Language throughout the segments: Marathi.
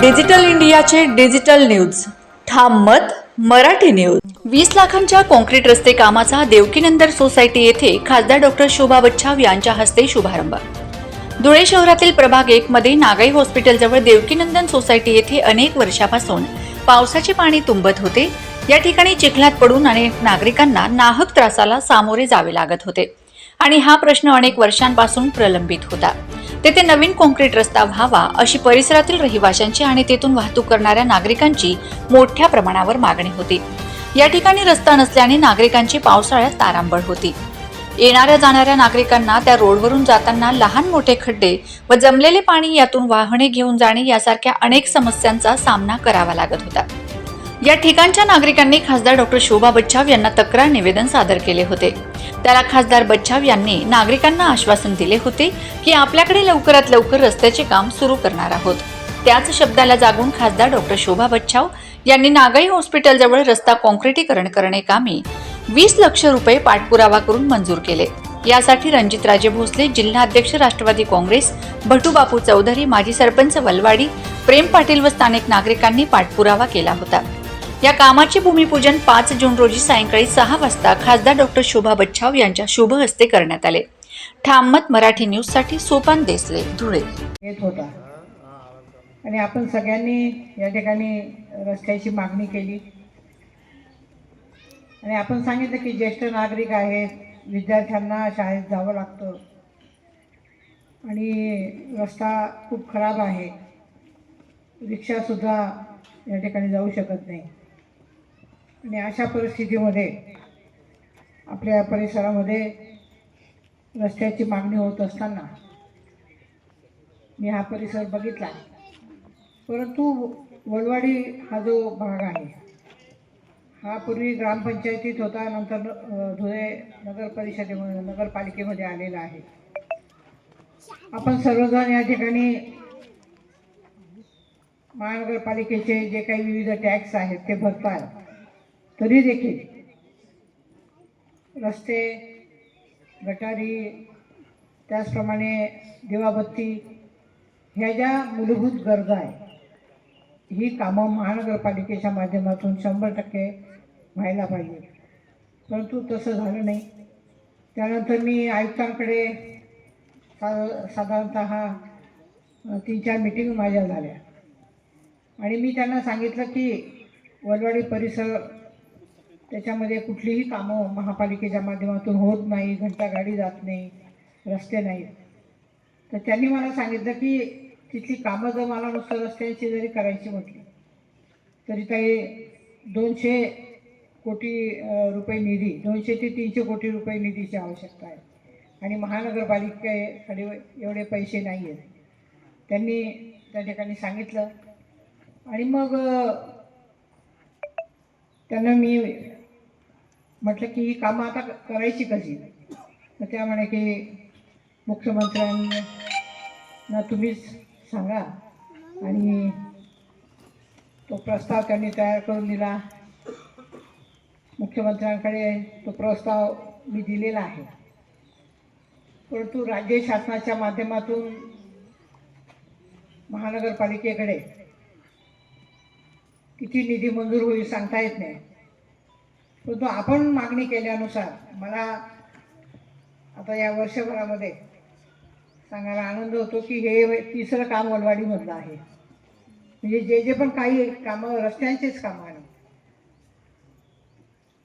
डिजिटल इंडियाचे डिजिटल न्यूज. ठाम मत मराठी न्यूज. वीस लाखांच्या कॉन्क्रीट रस्ते कामाचा देवकीनंदर सोसायटी येथे खासदार डॉक्टर शोभा बच्छाव यांच्या हस्ते शुभारंभ. धुळे शहरातील प्रभाग एक मध्ये नागाई हॉस्पिटलजवळ देवकीनंदन सोसायटी येथे अनेक वर्षापासून पावसाचे पाणी तुंबत होते. या ठिकाणी चिखलात पडून अनेक नागरिकांना नाहक त्रासाला सामोरे जावे लागत होते. आणि हा प्रश्न अनेक वर्षांपासून प्रलंबित होता. तेथे नवीन कॉन्क्रीट रस्ता व्हावा अशी परिसरातील रहिवाशांची आणि तेथून वाहतूक करणाऱ्या नागरिकांची मोठ्या प्रमाणावर मागणी होती. या ठिकाणी रस्ता नसल्याने नागरिकांची पावसाळ्यात तारांबळ होती. येणाऱ्या जाणाऱ्या नागरिकांना त्या रोडवरून जाताना लहान मोठे खड्डे व जमलेले पाणी यातून वाहने घेऊन जाणे यासारख्या अनेक समस्यांचा सामना करावा लागत होता. या ठिकाणच्या नागरिकांनी खासदार डॉक्टर शोभा बच्छाव यांना तक्रार निवेदन सादर केले होते. त्याला खासदार बच्छाव यांनी नागरिकांना आश्वासन दिले होते की आपल्याकडे लवकरात लवकर रस्त्याचे काम सुरू करणार आहोत. त्याच शब्दाला जागून खासदार डॉक्टर शोभा बच्छाव यांनी नागाई हॉस्पिटलजवळ रस्ता काँक्रिटीकरण करणे कामी वीस लक्ष रुपये पाठपुरावा करून मंजूर केले. यासाठी रणजितराजे भोसले जिल्हाध्यक्ष राष्ट्रवादी काँग्रेस भटूबापू चौधरी माजी सरपंच वलवाडी प्रेम पाटील व स्थानिक नागरिकांनी पाठपुरावा केला होता. या कामाचे भूमिपूजन पाच जून रोजी सायंकाळी सहा वाजता खासदार डॉक्टर शोभा बच्छाव यांच्या शुभ हस्ते करण्यात आले. ठाममत मराठी न्यूजसाठी सोपान देसले धुळे. येत होता. आणि आपण सगळ्यांनी या ठिकाणी रस्त्याची मागणी केली. आणि आपण सांगितलं की ज्येष्ठ नागरिक आहेत विद्यार्थ्यांना शाळेत जावं लागतं. आणि रस्ता खूप खराब आहे. रिक्षासुद्धा या ठिकाणी जाऊ शकत नाही. आणि अशा परिस्थितीमध्ये आपल्या परिसरामध्ये रस्त्याची मागणी होत असताना मी हा परिसर बघितला. परंतु वलवाडी हा जो भाग आहे हा पूर्वी ग्रामपंचायतीत होता नंतर धुळे नगर परिषदेमध्ये नगरपालिकेमध्ये आलेला आहे. आपण सर्वजण या ठिकाणी महानगरपालिकेचे जे काही विविध टॅक्स आहेत ते भरतात तरी देखील रस्ते गटारी त्याचप्रमाणे दिवाबत्ती ह्या ज्या मूलभूत गरजा आहे ही कामं महानगरपालिकेच्या माध्यमातून शंभर टक्के व्हायला पाहिजे परंतु तसं झालं नाही. त्यानंतर मी आयुक्तांकडे सा साधारणत तीन चार मिटिंग माझ्या झाल्या. आणि मी त्यांना सांगितलं की वलवाडी परिसर त्याच्यामध्ये कुठलीही कामं महापालिकेच्या माध्यमातून होत नाही घंटा गाडी जात नाही रस्ते नाहीत. तर त्यांनी मला सांगितलं की तिथली कामं जर मला नुसतं रस्त्यांची जरी करायची म्हटली तरी काही दोनशे कोटी रुपये निधी दोनशे ते तीनशे कोटी रुपये निधीची आवश्यकता आहे. आणि महानगरपालिकेकडे एवढे पैसे नाही आहेत त्यांनी त्या ठिकाणी सांगितलं. आणि मग त्यांना मी म्हटलं की ही कामं आता करायची कशी? तर त्या म्हणे की मुख्यमंत्र्यांना तुम्हीच सांगा. आणि तो प्रस्ताव त्यांनी तयार करून दिला. मुख्यमंत्र्यांकडे तो प्रस्ताव मी दिलेला आहे. परंतु राज्य शासनाच्या माध्यमातून महानगरपालिकेकडे किती निधी मंजूर होईल सांगता येत नाही. परंतु आपण मागणी केल्यानुसार मला आता या वर्षभरामध्ये सांगायला आनंद होतो की हे तिसरं काम वलवाडीमधलं आहे. म्हणजे जे जे पण काही कामं रस्त्यांचेच कामं आहे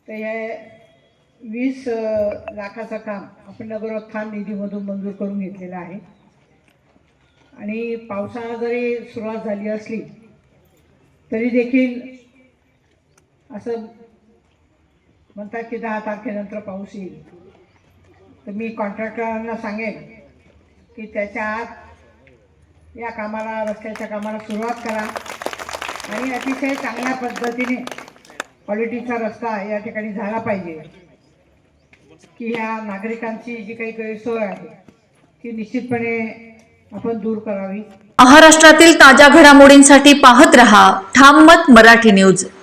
तर हे वीस लाखाचं काम आपण नगरोत्थान निधीमधून मंजूर करून घेतलेलं आहे. आणि पावसाळा जरी सुरुवात झाली असली तरी देखील असं म्हणतात की दहा तारखेनंतर पाऊस येईल. तर मी कॉन्ट्रॅक्टरांना सांगेन की त्याच्या आत या कामाला रस्त्याच्या कामाला सुरुवात करा. आणि अतिशय चांगल्या पद्धतीने क्वालिटीचा रस्ता या ठिकाणी झाला पाहिजे. की ह्या नागरिकांची जी काही गैरसोय आहे ती निश्चितपणे आपण दूर करावी. महाराष्ट्रातील ताज्या घडामोडींसाठी पाहत रहा. ठाम मत मराठी न्यूज.